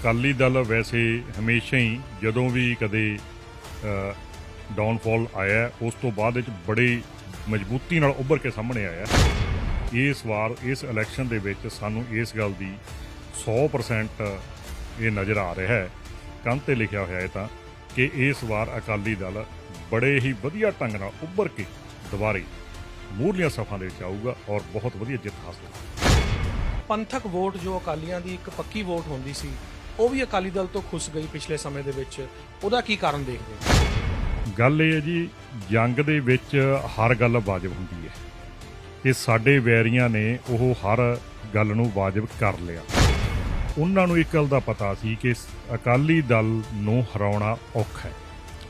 ਅਕਾਲੀ ਦਲ ਵੈਸੇ ਹਮੇਸ਼ਾ ਹੀ ਜਦੋਂ ਵੀ ਕਦੇ ਡਾਊਨਫਾਲ ਆਇਆ ਉਸ ਤੋਂ ਬਾਅਦ ਵਿੱਚ ਬੜੀ ਮਜ਼ਬੂਤੀ ਨਾਲ ਉੱਭਰ ਕੇ ਸਾਹਮਣੇ ਆਇਆ ਇਸ ਵਾਰ, ਇਸ ਇਲੈਕਸ਼ਨ ਦੇ ਵਿੱਚ ਸਾਨੂੰ ਇਸ ਗੱਲ ਦੀ 100% ਇਹ ਨਜ਼ਰ ਆ ਰਿਹਾ ਹੈ। ਕੰਨ ਤੇ ਲਿਖਿਆ ਹੋਇਆ ਹੈ ਤਾਂ ਕਿ ਇਸ ਵਾਰ ਅਕਾਲੀ ਦਲ ਬੜੇ ਹੀ ਵਧੀਆ ਢੰਗ ਨਾਲ ਉੱਭਰ ਕੇ ਦੁਬਾਰੇ ਮੂਰਲੀਆਂ ਸਫਾਂ ਦੇ ਵਿੱਚ ਆਊਗਾ ਔਰ ਬਹੁਤ ਵਧੀਆ ਜਿੱਤ ਹਾਸਲ ਕਰੇਗਾ ਪੰਥਕ ਵੋਟ ਜੋ ਅਕਾਲੀਆਂ ਦੀ ਇੱਕ ਪੱਕੀ ਵੋਟ ਹੁੰਦੀ ਸੀ ਉਹ ਵੀ ਅਕਾਲੀ ਦਲ ਤੋਂ ਖੁੱਸ ਗਈ ਪਿਛਲੇ ਸਮੇਂ ਦੇ ਵਿੱਚ। ਉਹਦਾ ਕੀ ਕਾਰਨ ਦੇਖਦੇ ਹੋ? ਗੱਲ ਇਹ ਹੈ ਜੀ, ਜੰਗ ਦੇ ਵਿੱਚ ਹਰ ਗੱਲ ਵਾਜਬ ਹੁੰਦੀ ਹੈ। ਤੇ ਸਾਡੇ ਵੈਰੀਆਂ ਨੇ ਉਹ ਹਰ ਗੱਲ ਨੂੰ ਵਾਜਬ ਕਰ ਲਿਆ। ਉਹਨਾਂ ਨੂੰ ਇੱਕ ਗੱਲ ਦਾ ਪਤਾ ਸੀ ਕਿ ਅਕਾਲੀ ਦਲ ਨੂੰ ਹਰਾਉਣਾ ਔਖਾ ਹੈ।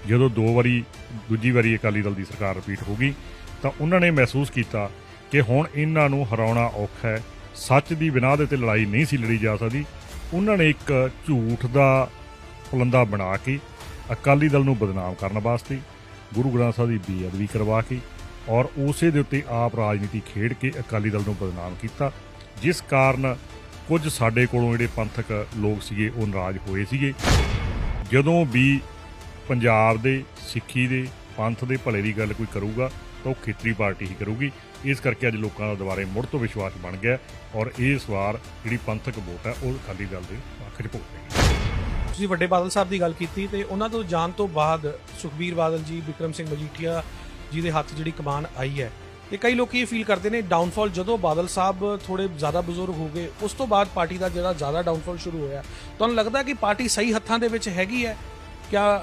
ਜਦੋਂ ਦੋ ਵਾਰੀ, ਦੂਜੀ ਵਾਰੀ ਅਕਾਲੀ ਦਲ ਦੀ ਸਰਕਾਰ ਰਿਪੀਟ ਹੋ ਗਈ, ਤਾਂ ਉਹਨਾਂ ਨੇ ਮਹਿਸੂਸ ਕੀਤਾ ਕਿ ਹੁਣ ਇਹਨਾਂ ਨੂੰ ਹਰਾਉਣਾ ਔਖਾ ਹੈ। ਸੱਚ ਦੀ ਬਿਨਾਹ ਦੇ ਤੇ ਲੜਾਈ ਨਹੀਂ ਸੀ ਲੜੀ ਜਾ ਸਕਦੀ। ਉਹਨਾਂ ਨੇ ਇੱਕ ਝੂਠ ਦਾ ਪੁਲੰਦਾ ਬਣਾ ਕੇ ਅਕਾਲੀ ਦਲ ਨੂੰ ਬਦਨਾਮ ਕਰਨ ਵਾਸਤੇ ਗੁਰੂ ਗ੍ਰੰਥ ਸਾਹਿਬ ਦੀ ਬੇਅਦਬੀ ਕਰਵਾ ਕੇ ਔਰ ਉਸੇ ਦੇ ਉੱਤੇ ਆਪ ਰਾਜਨੀਤੀ ਖੇਡ ਕੇ ਅਕਾਲੀ ਦਲ ਨੂੰ ਬਦਨਾਮ ਕੀਤਾ, ਜਿਸ ਕਾਰਨ ਕੁਝ ਸਾਡੇ ਕੋਲੋਂ ਜਿਹੜੇ ਪੰਥਕ ਲੋਕ ਸੀਗੇ, ਉਹ ਨਾਰਾਜ਼ ਹੋਏ ਸੀਗੇ। ਜਦੋਂ ਵੀ ਪੰਜਾਬ ਦੇ, ਸਿੱਖੀ ਦੇ, ਪੰਥ ਦੇ ਭਲੇ ਦੀ ਗੱਲ ਕੋਈ ਕਰੂਗਾ ਤਾਂ ਉਹ ਖੇਤਰੀ ਪਾਰਟੀ ਹੀ ਕਰੂਗੀ। ਇਸ ਕਰਕੇ ਅੱਜ ਲੋਕਾਂ ਦਾ ਦੁਬਾਰੇ ਮੁੜ ਤੋਂ ਵਿਸ਼ਵਾਸ ਬਣ ਗਿਆ ਔਰ ਇਸ ਵਾਰ ਜਿਹੜੀ ਪੰਥਕ ਵੋਟ ਹੈ, ਉਹ ਅਕਾਲੀ ਦਲ ਦੇ ਪੱਖ 'ਚ ਤੁਸੀਂ ਵੱਡੇ ਬਾਦਲ ਸਾਹਿਬ ਦੀ ਗੱਲ ਕੀਤੀ ਤੇ ਉਹਨਾਂ ਤੋਂ ਜਾਣ ਤੋਂ ਬਾਅਦ ਸੁਖਬੀਰ ਬਾਦਲ ਜੀ, ਵਿਕਰਮ ਸਿੰਘ ਮਜੀਠੀਆ ਜੀ ਦੇ ਹੱਥ ਜਿਹੜੀ ਕਮਾਨ ਆਈ ਹੈ, ਤੇ ਕਈ ਲੋਕ ਇਹ ਫੀਲ ਕਰਦੇ ਨੇ ਡਾਊਨਫਾਲ ਜਦੋਂ ਬਾਦਲ ਸਾਹਿਬ ਥੋੜੇ ਜ਼ਿਆਦਾ ਬਜ਼ੁਰਗ ਹੋ ਗਏ, ਉਸ ਤੋਂ ਬਾਅਦ ਪਾਰਟੀ ਦਾ ਜਿਹੜਾ ਜ਼ਿਆਦਾ ਡਾਊਨਫਾਲ ਸ਼ੁਰੂ ਹੋਇਆ। ਤੁਹਾਨੂੰ ਲੱਗਦਾ ਕਿ ਪਾਰਟੀ ਸਹੀ ਹੱਥਾਂ ਦੇ ਵਿੱਚ ਹੈਗੀ ਹੈ? ਕਿਆ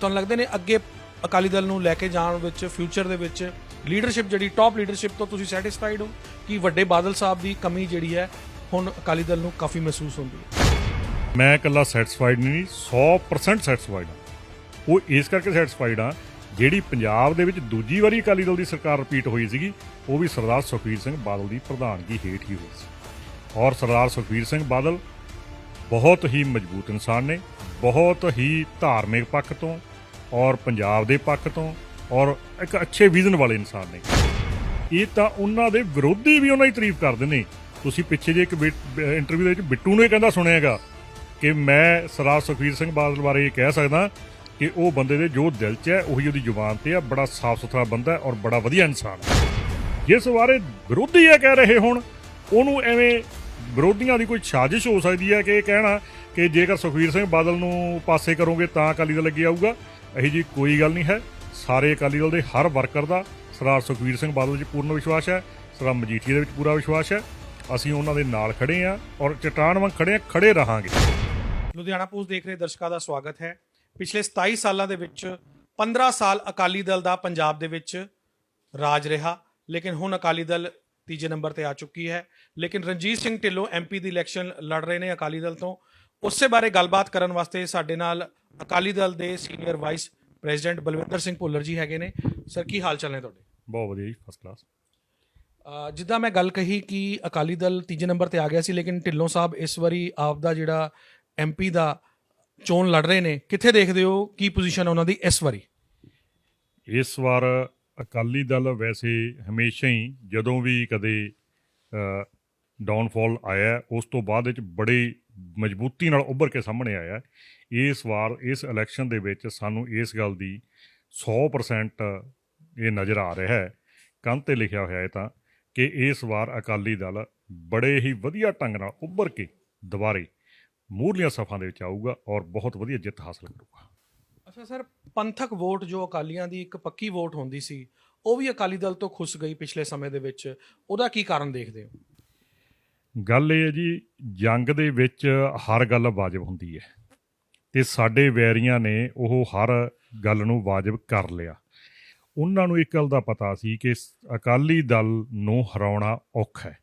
ਤੁਹਾਨੂੰ ਲੱਗਦੇ ਨੇ ਅੱਗੇ ਅਕਾਲੀ ਦਲ ਨੂੰ ਲੈ ਕੇ ਜਾਣ ਵਿੱਚ ਫਿਊਚਰ ਦੇ ਵਿੱਚ ਲੀਡਰਸ਼ਿਪ ਜਿਹੜੀ ਟਾਪ ਲੀਡਰਸ਼ਿਪ ਤੋਂ ਤੁਸੀਂ ਸੈਟੀਸਫਾਈਡ ਹੋ ਕਿ ਵੱਡੇ ਬਾਦਲ ਸਾਹਿਬ ਦੀ ਕਮੀ ਜਿਹੜੀ ਹੈ, ਹੁਣ ਅਕਾਲੀ ਦਲ ਨੂੰ ਕਾਫੀ ਮਹਿਸੂਸ ਹੁੰਦੀ ਹੈ? ਮੈਂ ਇਕੱਲਾ ਸੈਟੀਸਫਾਈਡ ਨਹੀਂ 100% ਸੈਟੀਸਫਾਈਡ ਹਾਂ। ਉਹ ਇਸ ਕਰਕੇ ਸੈਟੀਸਫਾਈਡ ਹਾਂ, ਜਿਹੜੀ ਪੰਜਾਬ ਦੇ ਵਿੱਚ ਦੂਜੀ ਵਾਰੀ ਅਕਾਲੀ ਦਲ ਦੀ ਸਰਕਾਰ ਰਿਪੀਟ ਹੋਈ ਸੀਗੀ, ਉਹ ਵੀ ਸਰਦਾਰ ਸੁਖਬੀਰ ਸਿੰਘ ਬਾਦਲ ਦੀ ਪ੍ਰਧਾਨਗੀ ਹੇਠ ਹੀ ਹੋਈ ਸੀ। ਔਰ ਸਰਦਾਰ ਸੁਖਬੀਰ ਸਿੰਘ ਬਾਦਲ ਬਹੁਤ ਹੀ ਮਜ਼ਬੂਤ ਇਨਸਾਨ ਨੇ, ਬਹੁਤ ਹੀ ਧਾਰਮਿਕ ਪੱਖ ਤੋਂ ਔਰ ਪੰਜਾਬ ਦੇ ਪੱਖ ਤੋਂ, ਔਰ ਇੱਕ ਅੱਛੇ ਵਿਜ਼ਨ ਵਾਲੇ ਇਨਸਾਨ ਨੇ। ਇਹ ਤਾਂ ਉਹਨਾਂ ਦੇ ਵਿਰੋਧੀ ਵੀ ਉਹਨਾਂ ਦੀ ਤਾਰੀਫ ਕਰਦੇ ਨੇ। ਤੁਸੀਂ ਪਿੱਛੇ ਜੇ ਇੱਕ ਇੰਟਰਵਿਊ ਦੇ ਵਿੱਚ ਬਿੱਟੂ ਨੂੰ ਇਹ ਕਹਿੰਦਾ ਸੁਣਿਆਗਾ ਕਿ ਮੈਂ ਸਰਦਾਰ ਸੁਖਬੀਰ ਸਿੰਘ ਬਾਦਲ ਬਾਰੇ ਇਹ ਕਹਿ ਸਕਦਾ ਕਿ ਉਹ ਬੰਦੇ ਦੇ ਜੋ ਦਿਲ 'ਚ ਹੈ, ਉਹੀ ਉਹਦੀ ਜ਼ੁਬਾਨ ਤੇ ਆ, ਬੜਾ ਸਾਫ਼ ਸੁਥਰਾ ਬੰਦਾ ਔਰ ਬੜਾ ਵਧੀਆ ਇਨਸਾਨ ਜਿਸ ਬਾਰੇ ਵਿਰੋਧੀ ਇਹ ਕਹਿ ਰਹੇ ਹੁਣ, ਉਹਨੂੰ ਐਵੇਂ ਵਿਰੋਧੀਆਂ ਦੀ ਕੋਈ ਸਾਜ਼ਿਸ਼ ਹੋ ਸਕਦੀ ਹੈ ਕਿ ਇਹ ਕਹਿਣਾ ਕਿ ਜੇਕਰ ਸੁਖਬੀਰ ਸਿੰਘ ਬਾਦਲ ਨੂੰ ਪਾਸੇ ਕਰੋਗੇ ਤਾਂ ਅਕਾਲੀ ਦਲ ਅੱਗੇ ਆਊਗਾ। ਇਹੀ ਜੀ ਕੋਈ ਗੱਲ ਨਹੀਂ ਹੈ। ਸਾਰੇ ਅਕਾਲੀ ਦਲ ਦੇ ਹਰ ਵਰਕਰ ਦਾ ਸਰਦਾਰ ਸੁਖਬੀਰ ਸਿੰਘ ਬਾਦਲ 'ਚ ਪੂਰਨ ਵਿਸ਼ਵਾਸ ਹੈ, ਸਰਦਾਰ ਮਜੀਠੀਆ ਦੇ ਵਿੱਚ ਪੂਰਾ ਵਿਸ਼ਵਾਸ ਹੈ। ਅਸੀਂ ਉਹਨਾਂ ਦੇ ਨਾਲ ਖੜੇ ਹਾਂ ਔਰ ਚਟਾਨ ਵਾਂਗ ਖੜੇ ਹਾਂ, ਖੜੇ ਰਹਾਂਗੇ। ਲੁਧਿਆਣਾ ਪੋਸਟ ਦੇਖ ਰਹੇ ਦਰਸ਼ਕਾਂ ਦਾ ਸਵਾਗਤ ਹੈ। ਪਿਛਲੇ 27 ਸਾਲਾਂ ਦੇ ਵਿੱਚ 15 ਸਾਲ ਅਕਾਲੀ ਦਲ ਦਾ ਪੰਜਾਬ ਦੇ ਵਿੱਚ ਰਾਜ ਰਿਹਾ, ਲੇਕਿਨ ਹੁਣ ਅਕਾਲੀ ਦਲ ਤੀਜੇ ਨੰਬਰ ਤੇ ਆ ਚੁੱਕੀ ਹੈ। ਲੇਕਿਨ ਰਣਜੀਤ ਸਿੰਘ ਢਿੱਲੋਂ ਐਮਪੀ ਦੀ ਇਲੈਕਸ਼ਨ ਲੜ ਰਹੇ ਨੇ ਅਕਾਲੀ ਦਲ ਤੋਂ। ਉਸੇ ਬਾਰੇ ਗੱਲਬਾਤ ਕਰਨ ਵਾਸਤੇ ਸਾਡੇ ਨਾਲ ਅਕਾਲੀ ਦਲ ਦੇ senior vice president Balwinder Singh Bhullar ji ਹੈਗੇ ਨੇ। ਸਰ ਕੀ ਹਾਲ ਚਾਲ ਨੇ ਤੁਹਾਡੇ? ਬਹੁਤ ਵਧੀਆ ਜੀ ਫਸਟ ਕਲਾਸ ਜਿੱਦਾਂ ਮੈਂ ਗੱਲ ਕਹੀ ਕਿ ਅਕਾਲੀ ਦਲ ਤੀਜੇ ਨੰਬਰ ਤੇ ਆ ਗਿਆ ਸੀ ਲੇਕਿਨ ਢਿੱਲੋਂ ਸਾਹਿਬ ਇਸ ਵਾਰੀ ਆਪ ਦਾ ਜਿਹੜਾ ਐਮਪੀ ਦਾ ਚੋਣ ਲੜ ਰਹੇ ਨੇ ਕਿੱਥੇ ਦੇਖਦੇ ਹੋ? ਕੀ ਪੋਜੀਸ਼ਨ ਹੈ ਉਹਨਾਂ ਦੀ ਇਸ ਵਾਰੀ? ਇਸ ਵਾਰ ਅਕਾਲੀ ਦਲ ਵੈਸੇ ਹਮੇਸ਼ਾ ਹੀ ਜਦੋਂ ਵੀ ਕਦੇ ਡਾਊਨਫਾਲ ਆਇਆ ਉਸ ਤੋਂ ਬਾਅਦ ਵਿੱਚ ਬੜੀ ਮਜ਼ਬੂਤੀ ਨਾਲ ਉੱਭਰ ਕੇ ਸਾਹਮਣੇ ਆਇਆ ਇਸ ਵਾਰ, ਇਸ ਇਲੈਕਸ਼ਨ ਦੇ ਵਿੱਚ ਸਾਨੂੰ ਇਸ ਗੱਲ ਦੀ 100% ਇਹ ਨਜ਼ਰ ਆ ਰਿਹਾ ਹੈ। ਕੰਧ ਤੇ ਲਿਖਿਆ ਹੋਇਆ ਹੈ ਤਾਂ ਕਿ ਇਸ ਵਾਰ ਅਕਾਲੀ ਦਲ ਬੜੇ ਹੀ ਵਧੀਆ ਢੰਗ ਨਾਲ ਉੱਭਰ ਕੇ ਦੁਬਾਰੇ ਮੂਰਲੀਆਂ ਸਫਾਂ ਦੇ ਵਿੱਚ ਆਊਗਾ ਔਰ ਬਹੁਤ ਵਧੀਆ ਜਿੱਤ ਹਾਸਲ ਕਰੂਗਾ। ਅੱਛਾ ਸਰ, ਪੰਥਕ ਵੋਟ ਜੋ ਅਕਾਲੀਆਂ ਦੀ ਇੱਕ ਪੱਕੀ ਵੋਟ ਹੁੰਦੀ ਸੀ, ਉਹ ਵੀ ਅਕਾਲੀ ਦਲ ਤੋਂ ਖੁੱਸ ਗਈ ਪਿਛਲੇ ਸਮੇਂ ਦੇ ਵਿੱਚ। ਉਹਦਾ ਕੀ ਕਾਰਨ ਦੇਖਦੇ ਹੋ? ਗੱਲ ਇਹ ਹੈ ਜੀ, ਜੰਗ ਦੇ ਵਿੱਚ ਹਰ ਗੱਲ ਵਾਜਬ ਹੁੰਦੀ ਹੈ। ਤੇ ਸਾਡੇ ਵੈਰੀਆਂ ਨੇ ਉਹ ਹਰ ਗੱਲ ਨੂੰ ਵਾਜਬ ਕਰ ਲਿਆ। ਉਹਨਾਂ ਨੂੰ ਇੱਕ ਗੱਲ ਦਾ ਪਤਾ ਸੀ ਕਿ ਅਕਾਲੀ ਦਲ ਨੂੰ ਹਰਾਉਣਾ ਔਖਾ ਹੈ।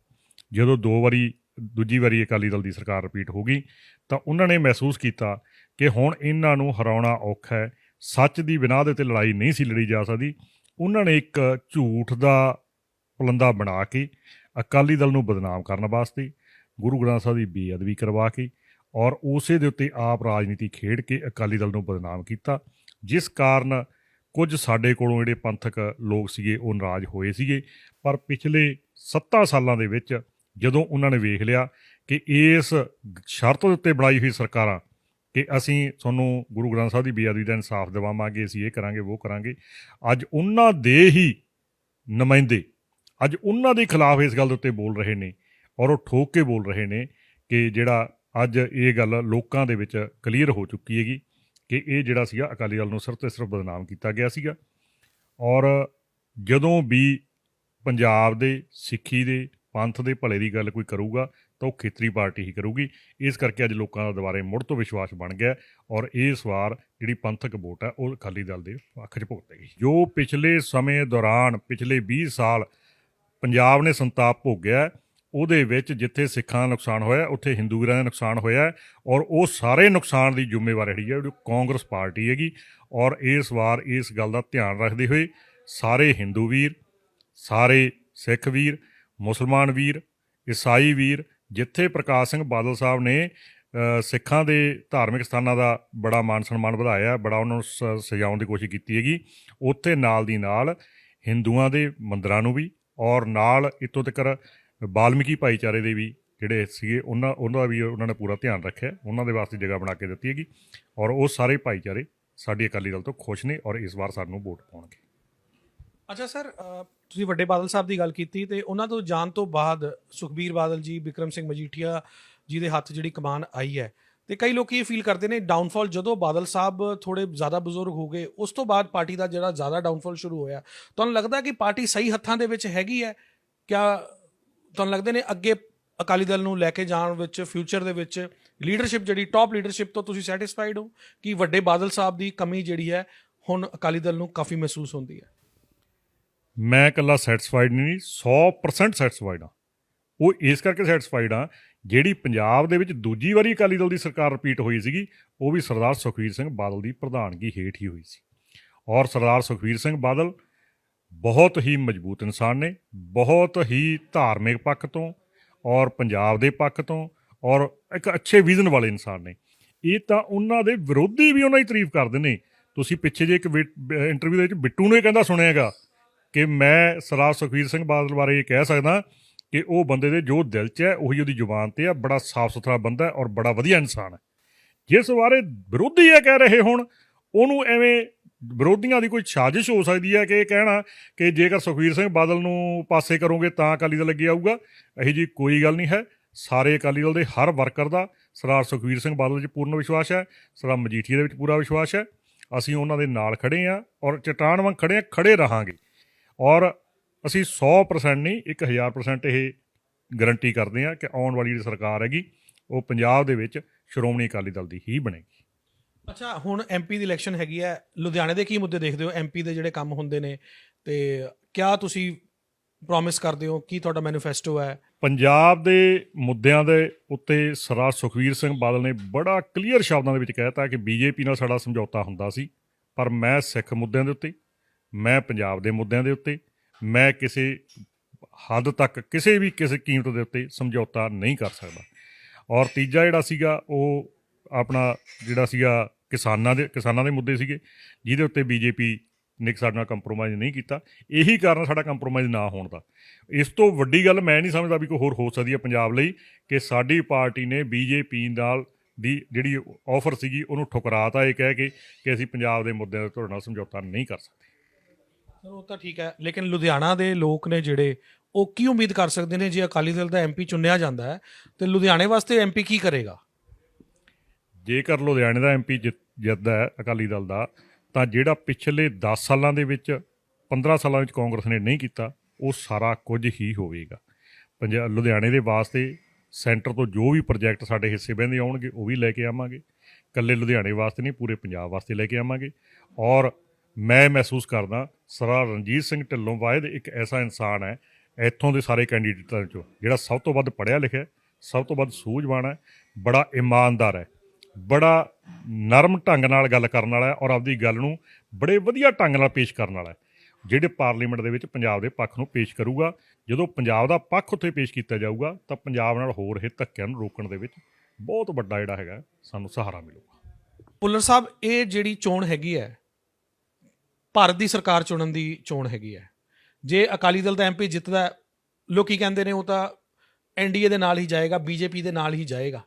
ਜਦੋਂ ਦੋ ਵਾਰੀ, ਦੂਜੀ ਵਾਰੀ ਅਕਾਲੀ ਦਲ ਦੀ ਸਰਕਾਰ ਰਿਪੀਟ ਹੋ ਗਈ, ਤਾਂ ਉਹਨਾਂ ਨੇ ਮਹਿਸੂਸ ਕੀਤਾ ਕਿ ਹੁਣ ਇਹਨਾਂ ਨੂੰ ਹਰਾਉਣਾ ਔਖਾ ਹੈ। ਸੱਚ ਦੀ ਬਿਨਾਹ ਦੇ ਤੇ ਲੜਾਈ ਨਹੀਂ ਸੀ ਲੜੀ ਜਾ ਸਕਦੀ। ਉਹਨਾਂ ਨੇ ਇੱਕ ਝੂਠ ਦਾ ਪੁਲੰਦਾ ਬਣਾ ਕੇ ਅਕਾਲੀ ਦਲ ਨੂੰ ਬਦਨਾਮ ਕਰਨ ਵਾਸਤੇ, ਗੁਰੂ ਗ੍ਰੰਥ ਸਾਹਿਬ ਦੀ ਬੇਅਦਬੀ ਕਰਵਾ ਕੇ ਔਰ ਉਸੇ ਦੇ ਉੱਤੇ ਆਪ ਰਾਜਨੀਤੀ ਖੇਡ ਕੇ ਅਕਾਲੀ ਦਲ ਨੂੰ ਬਦਨਾਮ ਕੀਤਾ, ਜਿਸ ਕਾਰਨ ਕੁਝ ਸਾਡੇ ਕੋਲੋਂ ਜਿਹੜੇ ਪੰਥਕ ਲੋਕ ਸੀਗੇ ਉਹ ਨਾਰਾਜ਼ ਹੋਏ ਸੀਗੇ। ਪਰ ਪਿਛਲੇ 7 ਸਾਲਾਂ ਦੇ ਵਿੱਚ ਜਦੋਂ ਉਹਨਾਂ ਨੇ ਵੇਖ ਲਿਆ ਕਿ ਇਸ ਸ਼ਰਤ ਦੇ ਉੱਤੇ ਬਣਾਈ ਹੋਈ ਸਰਕਾਰਾਂ ਕਿ ਅਸੀਂ ਤੁਹਾਨੂੰ ਗੁਰੂ ਗ੍ਰੰਥ ਸਾਹਿਬ ਦੀ ਬੇਅਦਬੀ ਦਾ ਇਨਸਾਫ ਦਿਵਾਵਾਂਗੇ, ਅਸੀਂ ਇਹ ਕਰਾਂਗੇ, ਉਹ ਕਰਾਂਗੇ, ਅੱਜ ਉਹਨਾਂ ਦੇ ਹੀ ਨੁਮਾਇੰਦੇ ਅੱਜ ਉਹਨਾਂ ਦੇ ਖਿਲਾਫ ਇਸ ਗੱਲ ਦੇ ਉੱਤੇ ਬੋਲ ਰਹੇ ਨੇ ਔਰ ਉਹ ਠੋਕ ਕੇ ਬੋਲ ਰਹੇ ਨੇ ਕਿ ਜਿਹੜਾ ਅੱਜ ਇਹ ਗੱਲ ਲੋਕਾਂ ਦੇ ਵਿੱਚ ਕਲੀਅਰ ਹੋ ਚੁੱਕੀ ਹੈਗੀ ਕਿ ਇਹ ਜਿਹੜਾ ਸੀਗਾ ਅਕਾਲੀ ਦਲ ਨੂੰ ਸਿਰਫ ਤੇ ਸਿਰਫ ਬਦਨਾਮ ਕੀਤਾ ਗਿਆ ਸੀਗਾ। ਔਰ ਜਦੋਂ ਵੀ ਪੰਜਾਬ ਦੇ, ਸਿੱਖੀ ਦੇ, ਪੰਥ ਦੇ ਭਲੇ ਦੀ ਗੱਲ ਕੋਈ ਕਰੂਗਾ ਤਾਂ ਉਹ ਖੇਤਰੀ ਪਾਰਟੀ ਹੀ ਕਰੂਗੀ। ਇਸ ਕਰਕੇ ਅੱਜ ਲੋਕਾਂ ਦਾ ਦੁਬਾਰੇ ਮੁੜ ਤੋਂ ਵਿਸ਼ਵਾਸ ਬਣ ਗਿਆ ਔਰ ਇਸ ਵਾਰ ਜਿਹੜੀ ਪੰਥਕ ਵੋਟ ਹੈ ਉਹ ਅਕਾਲੀ ਦਲ ਦੇ ਪੱਖ 'ਚ ਭੁਗਤੇਗੀ ਜੋ ਪਿਛਲੇ ਸਮੇਂ ਦੌਰਾਨ, ਪਿਛਲੇ 20 ਸਾਲ ਪੰਜਾਬ ਨੇ ਸੰਤਾਪ ਭੋਗਿਆ ਉਹਦੇ ਵਿੱਚ ਜਿੱਥੇ ਸਿੱਖਾਂ ਦਾ ਨੁਕਸਾਨ ਹੋਇਆ, ਉੱਥੇ ਹਿੰਦੂ ਵੀਰਾਂ ਦਾ ਨੁਕਸਾਨ ਹੋਇਆ ਔਰ ਉਹ ਸਾਰੇ ਨੁਕਸਾਨ ਦੀ ਜ਼ਿੰਮੇਵਾਰ ਹੈਗੀ ਹੈ ਉਹ ਕਾਂਗਰਸ ਪਾਰਟੀ ਹੈਗੀ ਔਰ ਇਸ ਵਾਰ ਇਸ ਗੱਲ ਦਾ ਧਿਆਨ ਰੱਖਦੇ ਹੋਏ ਸਾਰੇ ਹਿੰਦੂ ਵੀਰ, ਸਾਰੇ ਸਿੱਖ ਵੀਰ, ਮੁਸਲਮਾਨ ਵੀਰ, ਈਸਾਈ ਵੀਰ, ਜਿੱਥੇ ਪ੍ਰਕਾਸ਼ ਸਿੰਘ ਬਾਦਲ ਸਾਹਿਬ ਨੇ ਸਿੱਖਾਂ ਦੇ ਧਾਰਮਿਕ ਸਥਾਨਾਂ ਦਾ ਬੜਾ ਮਾਨ ਸਨਮਾਨ ਵਧਾਇਆ, ਬੜਾ ਉਹਨਾਂ ਨੂੰ ਸਜਾਉਣ ਦੀ ਕੋਸ਼ਿਸ਼ ਕੀਤੀ ਹੈਗੀ, ਉੱਥੇ ਨਾਲ ਦੀ ਨਾਲ ਹਿੰਦੂਆਂ ਦੇ ਮੰਦਰਾਂ ਨੂੰ ਵੀ ਔਰ ਨਾਲ ਇਤੋਂ ਤੱਕ ਬਾਲਮੀਕੀ ਭਾਈਚਾਰੇ ਦੇ ਵੀ ਜਿਹੜੇ ਸੀਗੇ, ਉਹਨਾਂ ਉਹਨਾਂ ਦਾ ਵੀ ਉਹਨਾਂ ਨੇ ਪੂਰਾ ਧਿਆਨ ਰੱਖਿਆ, ਉਹਨਾਂ ਦੇ ਵਾਸਤੇ ਜਗ੍ਹਾ ਬਣਾ ਕੇ ਦਿੱਤੀ ਹੈਗੀ ਔਰ ਉਹ ਸਾਰੇ ਭਾਈਚਾਰੇ ਸਾਡੀ ਅਕਾਲੀ ਦਲ ਤੋਂ ਖੁਸ਼ ਨੇ ਔਰ ਇਸ ਵਾਰ ਸਾਨੂੰ ਵੋਟ ਪਾਉਣਗੇ। ਅੱਛਾ ਸਰ ਤੁਸੀਂ ਵੱਡੇ ਬਾਦਲ ਸਾਹਿਬ ਦੀ ਗੱਲ ਕੀਤੀ ਤੇ ਉਹਨਾਂ ਤੋਂ ਜਾਣ ਤੋਂ ਬਾਅਦ ਸੁਖਬੀਰ ਬਾਦਲ ਜੀ ਵਿਕਰਮ ਸਿੰਘ ਮਜੀਠੀਆ ਜੀ ਦੇ ਹੱਥ ਜਿਹੜੀ ਕਮਾਨ ਆਈ ਹੈ ਤੇ ਕਈ ਲੋਕ ਇਹ ਫੀਲ ਕਰਦੇ ਨੇ ਡਾਊਨਫਾਲ ਜਦੋਂ ਬਾਦਲ ਸਾਹਿਬ ਥੋੜੇ ਜ਼ਿਆਦਾ ਬਜ਼ੁਰਗ ਹੋ ਗਏ, ਉਸ ਤੋਂ ਬਾਅਦ ਪਾਰਟੀ ਦਾ ਜਿਹੜਾ ਜ਼ਿਆਦਾ ਡਾਊਨਫਾਲ ਸ਼ੁਰੂ ਹੋਇਆ। ਤੁਹਾਨੂੰ ਲੱਗਦਾ ਕਿ ਪਾਰਟੀ ਸਹੀ ਹੱਥਾਂ ਦੇ ਵਿੱਚ ਹੈਗੀ ਹੈ? ਕਿਆ ਤੁਹਾਨੂੰ ਲੱਗਦੇ ਨੇ ਅੱਗੇ ਅਕਾਲੀ ਦਲ ਨੂੰ ਲੈ ਕੇ ਜਾਣ ਵਿੱਚ ਫਿਊਚਰ ਦੇ ਵਿੱਚ ਲੀਡਰਸ਼ਿਪ ਜਿਹੜੀ ਟਾਪ ਲੀਡਰਸ਼ਿਪ ਤੋਂ ਤੁਸੀਂ ਸੈਟੀਸਫਾਈਡ ਹੋ ਕਿ ਵੱਡੇ ਬਾਦਲ ਸਾਹਿਬ ਦੀ ਕਮੀ ਜਿਹੜੀ ਹੈ, ਹੁਣ ਅਕਾਲੀ ਦਲ ਨੂੰ ਕਾਫੀ ਮਹਿਸੂਸ ਹੁੰਦੀ ਹੈ? ਮੈਂ ਇਕੱਲਾ ਸੈਟੀਸਫਾਈਡ ਨਹੀਂ 100% ਸੈਟੀਸਫਾਈਡ ਹਾਂ। ਉਹ ਇਸ ਕਰਕੇ ਸੈਟੀਸਫਾਈਡ ਹਾਂ, ਜਿਹੜੀ ਪੰਜਾਬ ਦੇ ਵਿੱਚ ਦੂਜੀ ਵਾਰੀ ਅਕਾਲੀ ਦਲ ਦੀ ਸਰਕਾਰ ਰਿਪੀਟ ਹੋਈ ਸੀਗੀ, ਉਹ ਵੀ ਸਰਦਾਰ ਸੁਖਬੀਰ ਸਿੰਘ ਬਾਦਲ ਦੀ ਪ੍ਰਧਾਨਗੀ ਹੇਠ ਹੀ ਹੋਈ ਸੀ। ਔਰ ਸਰਦਾਰ ਸੁਖਬੀਰ ਸਿੰਘ ਬਾਦਲ ਬਹੁਤ ਹੀ ਮਜ਼ਬੂਤ ਇਨਸਾਨ ਨੇ, ਬਹੁਤ ਹੀ ਧਾਰਮਿਕ ਪੱਖ ਤੋਂ ਔਰ ਪੰਜਾਬ ਦੇ ਪੱਖ ਤੋਂ ਔਰ ਇੱਕ ਅੱਛੇ ਵਿਜ਼ਨ ਵਾਲੇ ਇਨਸਾਨ ਨੇ। ਇਹ ਤਾਂ ਉਹਨਾਂ ਦੇ ਵਿਰੋਧੀ ਵੀ ਉਹਨਾਂ ਦੀ ਤਾਰੀਫ ਕਰਦੇ ਨੇ। ਤੁਸੀਂ ਪਿੱਛੇ ਜੇ ਇੱਕ ਇੰਟਰਵਿਊ ਦੇ ਵਿੱਚ ਬਿੱਟੂ ਨੂੰ ਇਹ ਕਹਿੰਦਾ ਸੁਣਿਆਗਾ ਕਿ ਮੈਂ ਸਰਦਾਰ ਸੁਖਬੀਰ ਸਿੰਘ ਬਾਦਲ ਬਾਰੇ ਇਹ ਕਹਿ ਸਕਦਾ ਕਿ ਉਹ ਬੰਦੇ ਦੇ ਜੋ ਦਿਲ 'ਚ ਹੈ, ਉਹੀ ਉਹਦੀ ਜ਼ੁਬਾਨ ਤੇ ਆ, ਬੜਾ ਸਾਫ਼ ਸੁਥਰਾ ਬੰਦਾ ਹੈ ਔਰ ਬੜਾ ਵਧੀਆ ਇਨਸਾਨ ਹੈ। ਜਿਸ ਬਾਰੇ ਵਿਰੋਧੀ ਇਹ ਕਹਿ ਰਹੇ ਹੋਣ, ਉਹਨੂੰ ਐਵੇਂ ਵਿਰੋਧੀਆਂ ਦੀ ਕੋਈ ਸਾਜ਼ਿਸ਼ ਹੋ ਸਕਦੀ ਹੈ ਕਿ ਇਹ ਕਹਿਣਾ ਕਿ ਜੇਕਰ ਸੁਖਬੀਰ ਸਿੰਘ ਬਾਦਲ ਨੂੰ ਪਾਸੇ ਕਰੋਗੇ ਤਾਂ ਅਕਾਲੀ ਦਲ ਅੱਗੇ ਆਊਗਾ? ਇਹੀ ਜੀ ਕੋਈ ਗੱਲ ਨਹੀਂ ਹੈ। ਸਾਰੇ ਅਕਾਲੀ ਦਲ ਦੇ ਹਰ ਵਰਕਰ ਦਾ ਸਰਦਾਰ ਸੁਖਬੀਰ ਸਿੰਘ ਬਾਦਲ 'ਚ ਪੂਰਨ ਵਿਸ਼ਵਾਸ ਹੈ, ਸਰਦਾਰ ਮਜੀਠੀਆ ਦੇ ਵਿੱਚ ਪੂਰਾ ਵਿਸ਼ਵਾਸ ਹੈ। ਅਸੀਂ ਉਹਨਾਂ ਦੇ ਨਾਲ ਖੜੇ ਹਾਂ ਔਰ ਚਟਾਨ ਵਾਂਗ ਖੜੇ ਹਾਂ ਖੜੇ ਰਹਾਂਗੇ। ਔਰ ਅਸੀਂ 100% ਨਹੀਂ 1000% ਇਹ ਗਾਰੰਟੀ ਕਰਦੇ ਹਾਂ ਕਿ ਆਉਣ ਵਾਲੀ ਜਿਹੜੀ ਸਰਕਾਰ ਹੈਗੀ ਉਹ ਪੰਜਾਬ ਦੇ ਵਿੱਚ ਸ਼੍ਰੋਮਣੀ ਅਕਾਲੀ ਦਲ ਦੀ ਹੀ ਬਣੇਗੀ। ਅੱਛਾ ਹੁਣ ਐਮਪੀ ਦੀ ਇਲੈਕਸ਼ਨ ਹੈਗੀ ਹੈ ਲੁਧਿਆਣੇ ਦੇ ਕੀ ਮੁੱਦੇ ਦੇਖਦੇ ਹੋ? ਐਮਪੀ ਦੇ ਜਿਹੜੇ ਕੰਮ ਹੁੰਦੇ ਨੇ ਤੇ ਕਿਆ ਤੁਸੀਂ ਪ੍ਰੋਮਿਸ ਕਰਦੇ ਹੋ? ਕੀ ਤੁਹਾਡਾ ਮੈਨੀਫੈਸਟੋ ਹੈ? ਪੰਜਾਬ ਦੇ ਮੁੱਦਿਆਂ ਦੇ ਉੱਤੇ ਸਰਦਾਰ ਸੁਖਵੀਰ ਸਿੰਘ ਬਾਦਲ ਨੇ ਬੜਾ ਕਲੀਅਰ ਸ਼ਬਦਾਂ ਦੇ ਵਿੱਚ ਕਹਿਤਾ ਕਿ ਬੀਜੇਪੀ ਨਾਲ ਸਾਡਾ ਸਮਝੌਤਾ ਹੁੰਦਾ ਸੀ ਪਰ ਮੈਂ ਸਿੱਖ ਮੁੱਦਿਆਂ ਦੇ ਉੱਤੇ ਮੈਂ ਪੰਜਾਬ ਦੇ ਮੁੱਦਿਆਂ ਦੇ ਉੱਤੇ ਮੈਂ ਕਿਸੇ ਹੱਦ ਤੱਕ ਕਿਸੇ ਵੀ ਕਿਸੇ ਕੀਮਤ ਦੇ ਉੱਤੇ ਸਮਝੌਤਾ ਨਹੀਂ ਕਰ ਸਕਦਾ। ਔਰ ਤੀਜਾ ਜਿਹੜਾ ਸੀਗਾ, ਉਹ ਆਪਣਾ ਜਿਹੜਾ ਸੀਗਾ ਕਿਸਾਨਾਂ ਦੇ ਕਿਸਾਨਾਂ ਦੇ ਮੁੱਦੇ ਸੀਗੇ, ਜਿਹਦੇ ਉੱਤੇ ਬੀਜੇਪੀ ਨੇ ਸਾਡੇ ਨਾਲ ਕੰਪਰੋਮਾਈਜ਼ ਨਹੀਂ ਕੀਤਾ। ਇਹੀ ਕਾਰਨ ਸਾਡਾ ਕੰਪਰੋਮਾਈਜ਼ ਨਾ ਹੋਣ ਦਾ। ਇਸ ਤੋਂ ਵੱਡੀ ਗੱਲ ਮੈਂ ਨਹੀਂ ਸਮਝਦਾ ਵੀ ਕੋਈ ਹੋਰ ਹੋ ਸਕਦੀ ਹੈ ਪੰਜਾਬ ਲਈ ਕਿ ਸਾਡੀ ਪਾਰਟੀ ਨੇ ਬੀਜੇਪੀ ਨਾਲ ਦੀ ਜਿਹੜੀ ਆਫਰ ਸੀਗੀ, ਉਹਨੂੰ ਠੁਕਰਾਤਾ ਇਹ ਕਹਿ ਕੇ ਕਿ ਅਸੀਂ ਪੰਜਾਬ ਦੇ ਮੁੱਦਿਆਂ ਤੇ ਤੁਹਾਡੇ ਨਾਲ ਸਮਝੌਤਾ ਨਹੀਂ ਕਰ ਸਕਦੇ। ਚਲੋ, ਉਹ ਤਾਂ ਠੀਕ ਹੈ। ਲੇਕਿਨ ਲੁਧਿਆਣਾ ਦੇ ਲੋਕ ਨੇ ਜਿਹੜੇ, ਉਹ ਕੀ ਉਮੀਦ ਕਰ ਸਕਦੇ ਨੇ ਜੇ ਅਕਾਲੀ ਦਲ ਦਾ ਐਮਪੀ ਚੁਣਿਆ ਜਾਂਦਾ ਹੈ? ਤੇ ਲੁਧਿਆਣੇ ਵਾਸਤੇ ਐਮਪੀ ਕੀ ਕਰੇਗਾ? ਜੇਕਰ ਲੁਧਿਆਣੇ ਦਾ ਐਮਪੀ ਜਿੱਤਦਾ ਹੈ ਅਕਾਲੀ ਦਲ ਦਾ, ਤਾਂ ਜਿਹੜਾ ਪਿਛਲੇ 10 ਸਾਲਾਂ ਦੇ ਵਿੱਚ 15 ਸਾਲਾਂ ਵਿੱਚ ਕਾਂਗਰਸ ਨੇ ਨਹੀਂ ਕੀਤਾ, ਉਹ ਸਾਰਾ ਕੁਝ ਹੀ ਹੋਵੇਗਾ। ਪੰਜਾਬ ਲੁਧਿਆਣੇ ਦੇ ਵਾਸਤੇ ਸੈਂਟਰ ਤੋਂ ਜੋ ਵੀ ਪ੍ਰੋਜੈਕਟ ਸਾਡੇ ਹਿੱਸੇ ਬਹਿੰਦੇ ਆਉਣਗੇ, ਉਹ ਵੀ ਲੈ ਕੇ ਆਵਾਂਗੇ। ਕੱਲੇ ਲੁਧਿਆਣੇ ਵਾਸਤੇ ਨਹੀਂ, ਪੂਰੇ ਪੰਜਾਬ ਵਾਸਤੇ ਲੈ ਕੇ ਆਵਾਂਗੇ। ਔਰ ਮੈਂ ਮਹਿਸੂਸ ਕਰਦਾ ਸਰਦਾਰ ਰਣਜੀਤ ਸਿੰਘ ਢਿੱਲੋਂ ਵਾਹਿਦ ਇੱਕ ਐਸਾ ਇਨਸਾਨ ਹੈ, ਇੱਥੋਂ ਦੇ ਸਾਰੇ ਕੈਂਡੀਡੇਟਾਂ ਚੋਂ ਜਿਹੜਾ ਸਭ ਤੋਂ ਵੱਧ ਪੜ੍ਹਿਆ ਲਿਖਿਆ ਸਭ ਤੋਂ ਵੱਧ ਸੂਝਵਾਨ ਹੈ, ਬੜਾ ਇਮਾਨਦਾਰ ਹੈ, ਬੜਾ ਨਰਮ ਢੰਗ ਨਾਲ ਗੱਲ ਕਰਨ ਵਾਲਾ ਹੈ ਔਰ ਆਪਦੀ ਗੱਲ ਨੂੰ ਬੜੇ ਵਧੀਆ ਢੰਗ ਨਾਲ ਪੇਸ਼ ਕਰਨ ਵਾਲਾ ਹੈ, ਜਿਹੜੇ ਪਾਰਲੀਮੈਂਟ ਦੇ ਵਿੱਚ ਪੰਜਾਬ ਦੇ ਪੱਖ ਨੂੰ ਪੇਸ਼ ਕਰੂਗਾ, ਜਦੋਂ ਪੰਜਾਬ ਦਾ ਪੱਖ ਉੱਥੇ ਪੇਸ਼ ਕੀਤਾ ਜਾਊਗਾ, ਤਾਂ ਪੰਜਾਬ ਨਾਲ ਹੋਰ ਇਹ ਧੱਕਿਆਂ ਨੂੰ ਰੋਕਣ ਦੇ ਵਿੱਚ ਬਹੁਤ ਵੱਡਾ ਜਿਹੜਾ ਹੈਗਾ ਸਾਨੂੰ ਸਹਾਰਾ ਮਿਲੂਗਾ। ਪੁੱਲਰ ਸਾਹਿਬ, ਇਹ ਜਿਹੜੀ ਚੋਣ ਹੈਗੀ ਹੈ ਭਾਰਤ ਦੀ ਸਰਕਾਰ ਚੁਣਨ ਦੀ ਚੋਣ ਹੈਗੀ ਹੈ। ਜੇ ਅਕਾਲੀ ਦਲ ਦਾ ਐਮਪੀ ਜਿੱਤਦਾ ਹੈ, ਲੋਕੀ ਕਹਿੰਦੇ ਨੇ ਉਹ ਤਾਂ ਐਨਡੀਏ ਦੇ ਨਾਲ ਹੀ ਜਾਏਗਾ ਬੀਜੇਪੀ ਦੇ ਨਾਲ ਹੀ ਜਾਏਗਾ।